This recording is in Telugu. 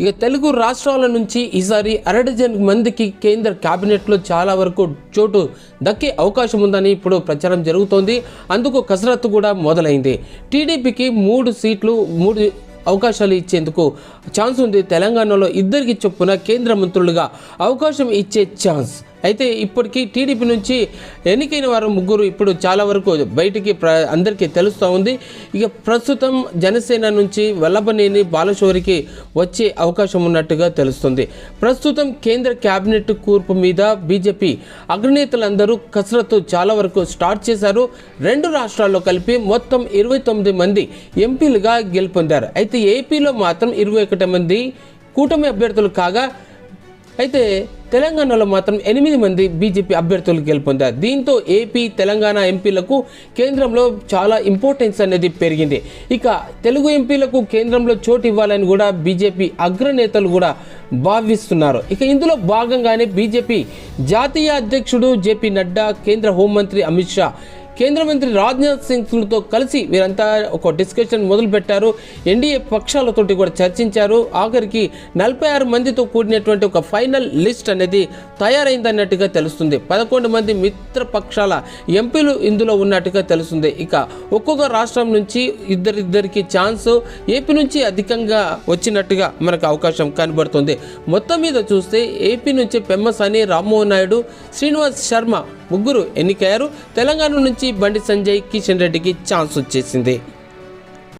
ఇక తెలుగు రాష్ట్రాల నుంచి ఈసారి అరడజన్ మందికి కేంద్ర క్యాబినెట్లో చాలా వరకు చోటు దక్కే అవకాశం ఉందని ఇప్పుడు ప్రచారం జరుగుతోంది. అందుకు కసరత్తు కూడా మొదలైంది. టీడీపీకి మూడు సీట్లు మూడు అవకాశాలు ఇచ్చేందుకు ఛాన్స్ ఉంది. తెలంగాణలో ఇద్దరికి చొప్పున కేంద్ర మంత్రులుగా అవకాశం ఇచ్చే ఛాన్స్ అయితే ఇప్పటికీ టీడీపీ నుంచి ఎన్నికైన వారు ముగ్గురు ఇప్పుడు చాలా వరకు బయటికి ప్ర అందరికీ తెలుస్తూ ఉంది. ఇక ప్రస్తుతం జనసేన నుంచి వల్లభనేని బాలశౌరికి వచ్చే అవకాశం ఉన్నట్టుగా తెలుస్తుంది. ప్రస్తుతం కేంద్ర కేబినెట్ కూర్పు మీద బీజేపీ అగ్రనేతలందరూ కసరత్తు చాలా వరకు స్టార్ట్ చేశారు. రెండు రాష్ట్రాల్లో కలిపి మొత్తం ఇరవై తొమ్మిది మంది ఎంపీలుగా గెలుపొందారు. అయితే ఏపీలో మాత్రం ఇరవై ఒకటి మంది కూటమి అభ్యర్థులు కాగా అయితే తెలంగాణలో మాత్రం ఎనిమిది మంది బీజేపీ అభ్యర్థులు గెలుపొందారు. దీంతో ఏపీ తెలంగాణ ఎంపీలకు కేంద్రంలో చాలా ఇంపార్టెన్స్ అనేది పెరిగింది. ఇక తెలుగు ఎంపీలకు కేంద్రంలో చోటు ఇవ్వాలని కూడా బీజేపీ అగ్రనేతలు కూడా భావిస్తున్నారు. ఇక ఇందులో భాగంగానే బీజేపీ జాతీయ అధ్యక్షుడు జేపీ నడ్డా కేంద్ర హోంమంత్రి అమిత్ షా కేంద్ర మంత్రి రాజ్నాథ్ సింగ్తో కలిసి వీరంతా ఒక డిస్కషన్ మొదలుపెట్టారు. ఎన్డీఏ పక్షాలతోటి కూడా చర్చించారు. ఆఖరికి నలభై ఆరు మందితో కూడినటువంటి ఒక ఫైనల్ లిస్ట్ అనేది తయారైందన్నట్టుగా తెలుస్తుంది. పదకొండు మంది మిత్ర పక్షాల ఎంపీలు ఇందులో ఉన్నట్టుగా తెలుస్తుంది. ఇక ఒక్కొక్క రాష్ట్రం నుంచి ఇద్దరిద్దరికి ఛాన్స్ ఏపీ నుంచి అధికంగా వచ్చినట్టుగా మనకు అవకాశం కనబడుతుంది. మొత్తం మీద చూస్తే ఏపీ నుంచి పెమ్మసాని రామ్మోహన్ నాయుడు శ్రీనివాస్ శర్మ ముగ్గురు ఎన్నికయ్యారు. తెలంగాణ నుంచి బండి సంజయ్ కిషన్ రెడ్డికి ఛాన్స్ వచ్చేసింది.